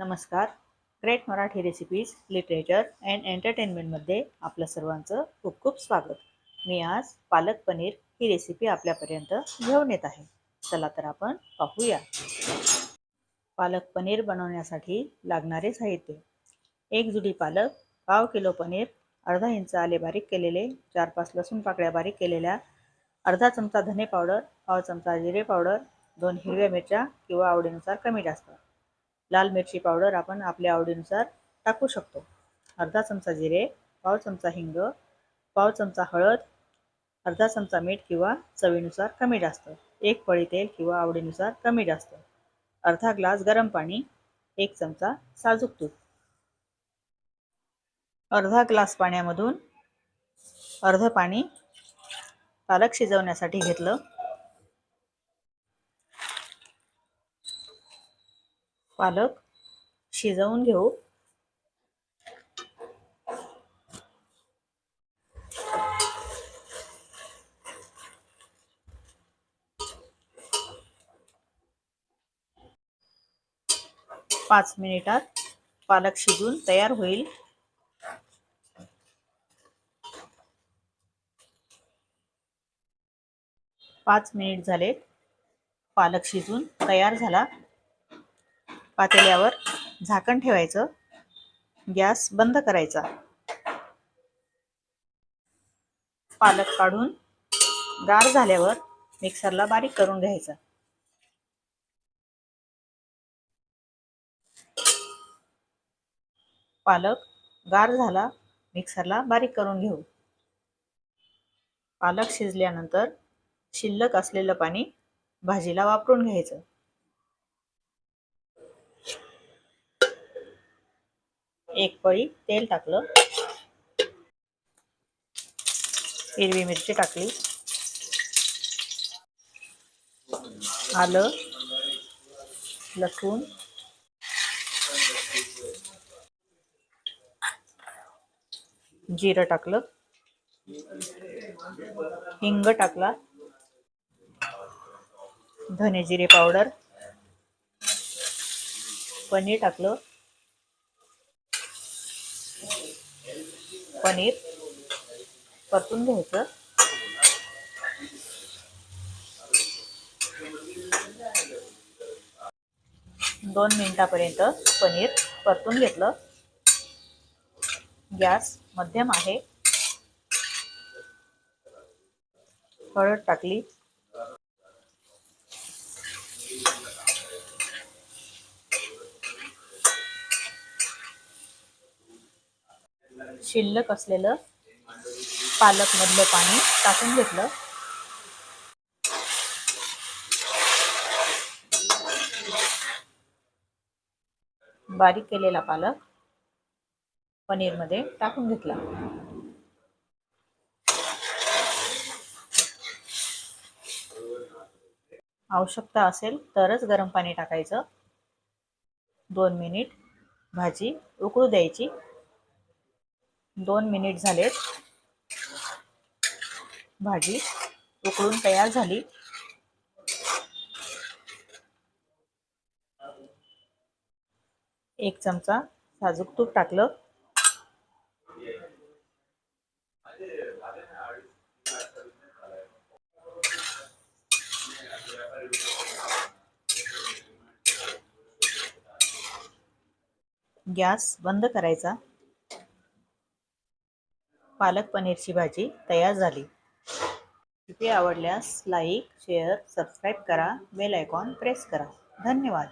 नमस्कार. Great Marathi recipes literature and एंटरटेनमेंटमध्ये आपलं सर्वांचं खूप खूप स्वागत. मी आज पालक पनीर ही रेसिपी आपल्यापर्यंत घेऊन येत आहे. चला तर आपण पाहूया. पालक पनीर बनवण्यासाठी लागणारे साहित्य. एक जुडी पालक पाव किलो पनीर अर्धा इंच आले बारीक केलेले चार पाच लसूण पाकळ्या बारीक केलेल्या अर्धा चमचा धने पावडर पाव चमचा जिरे पावडर दोन हिरव्या मिरच्या किंवा आवडीनुसार कमी जास्त. लाल मिरची पावडर आपण आपल्या आवडीनुसार टाकू शकतो. अर्धा चमचा जिरे पाव चमचा हिंग पाव चमचा हळद अर्धा चमचा मीठ किंवा चवीनुसार कमी जास्त एक पळी तेल किंवा आवडीनुसार कमी जास्त अर्धा ग्लास गरम पाणी एक चमचा साजूक तूप. अर्धा ग्लास पाण्यामधून अर्ध पाणी पालक शिजवण्यासाठी घेतलं. पालक शिजवून घेऊ. पाच मिनिटात पालक शिजून तयार होईल. पाच मिनिट झाले पालक शिजून तयार झाला. पातेल्यावर झाकण ठेवायचं. गॅस बंद करायचा. पालक काढून गार झाल्यावर मिक्सरला बारीक करून घ्यायचा. पालक गार झाला मिक्सरला बारीक करून घेऊ. पालक शिजल्यानंतर शिल्लक असलेलं पाणी भाजीला वापरून घ्यायचं. एक पळी तेल टाकलं. हिरवी मिरची टाकली. आलं. लसूण. जिरं टाकलं. हिंग टाकला. धने जिरे पावडर. पनीर टाकलं. पनीर परतून घ्यायचं. दोन मिनिटापर्यंत पनीर परतून घेतलं. गॅस मध्यम आहे. हळद टाकली. शिल्लक असलेलं पालकमधलं पाणी टाकून घेतलं. बारीक केलेला पालक पनीरमध्ये टाकून घेतला. आवश्यकता असेल तरच गरम पाणी टाकायचं. दोन मिनिट भाजी उकळू द्यायची. दोन मिनिट झालेत. भाजी उकळून तयार झाली. एक चमचा साजूक तूप टाकलं. गॅस बंद करायचा. पालक पनीरची भाजी तयार झाली. रेसिपी आवडल्यास लाईक शेअर सबस्क्राईब करा. बेल आयकॉन प्रेस करा. धन्यवाद.